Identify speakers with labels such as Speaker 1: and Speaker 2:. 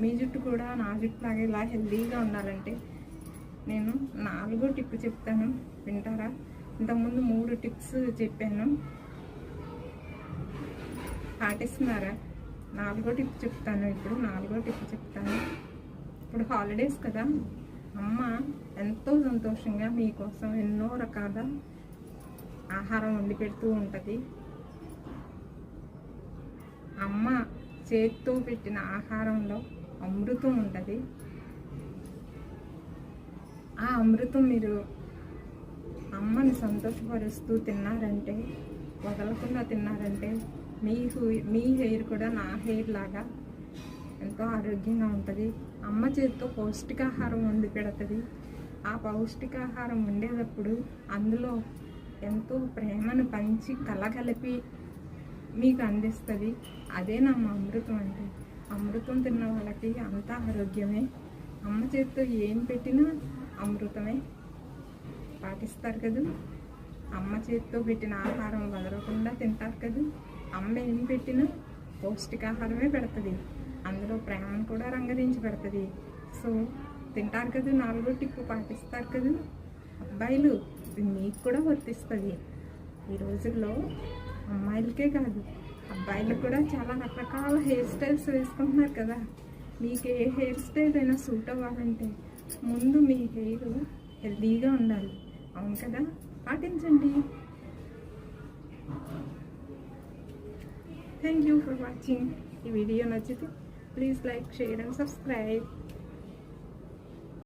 Speaker 1: మీ జుట్టు కూడా నా జుట్టు లాగా ఇలా హెల్దీగా ఉండాలంటే నేను నాలుగో టిప్ చెప్తాను. వింటారా? ఇంతకుముందు మూడు టిప్స్ చెప్పాను. పాటిస్తున్నారా? నాలుగో టిప్ చెప్తాను ఇప్పుడు. నాలుగో టిప్ చెప్తాను. ఇప్పుడు హాలిడేస్ కదా. అమ్మ ఎంతో సంతోషంగా మీకోసం ఎన్నో రకాల ఆహారం వండి పెడుతూ ఉంటుంది. అమ్మ చేత్తో పెట్టిన ఆహారంలో అమృతం ఉంటుంది. ఆ అమృతం మీరు అమ్మని సంతోషపరుస్తూ తిన్నారంటే వదలకుండా తిన్నారంటే మీ మీ హెయిర్ కూడా నా హెయిర్ లాగా ఎంతో ఆరోగ్యంగా ఉంటుంది. అమ్మ చేతితో పౌష్టికాహారం వండి పెడుతుంది. ఆ పౌష్టికాహారం వండేటప్పుడు అందులో ఎంతో ప్రేమను పంచి కలగలిపి మీకు అందిస్తుంది. అదే నా అమృతం అంటే. అమృతం తిన్న వాళ్ళకి అంతా ఆరోగ్యమే. అమ్మ చేతితో ఏం పెట్టినా అమృతమే. పాటిస్తారు కదా? అమ్మ చేతితో పెట్టిన ఆహారం వదలకుండా తింటారు కదా? అమ్మ ఏం పెట్టినా పౌష్టికాహారమే పెడుతుంది. అందులో ప్రేమను కూడా రంగరించి పెడుతుంది. సో తింటారు కదా? నాలుగో టిప్పు పాటిస్తారు కదా? అబ్బాయిలు ఇది మీకు కూడా వర్తిస్తుంది. ఈ రోజుల్లో అమ్మాయిలకే కాదు అబ్బాయిలు కూడా చాలా రకరకాల హెయిర్ స్టైల్స్ వేసుకుంటున్నారు కదా. మీకు ఏ హెయిర్ స్టైల్ అయినా సూట్ అవ్వాలంటే ముందు మీ హెయిర్ హెల్దీగా ఉండాలి. అవును కదా? పాటించండి. థ్యాంక్ యూ ఫర్ వాచింగ్ ఈ వీడియో నచ్చితే please like share and subscribe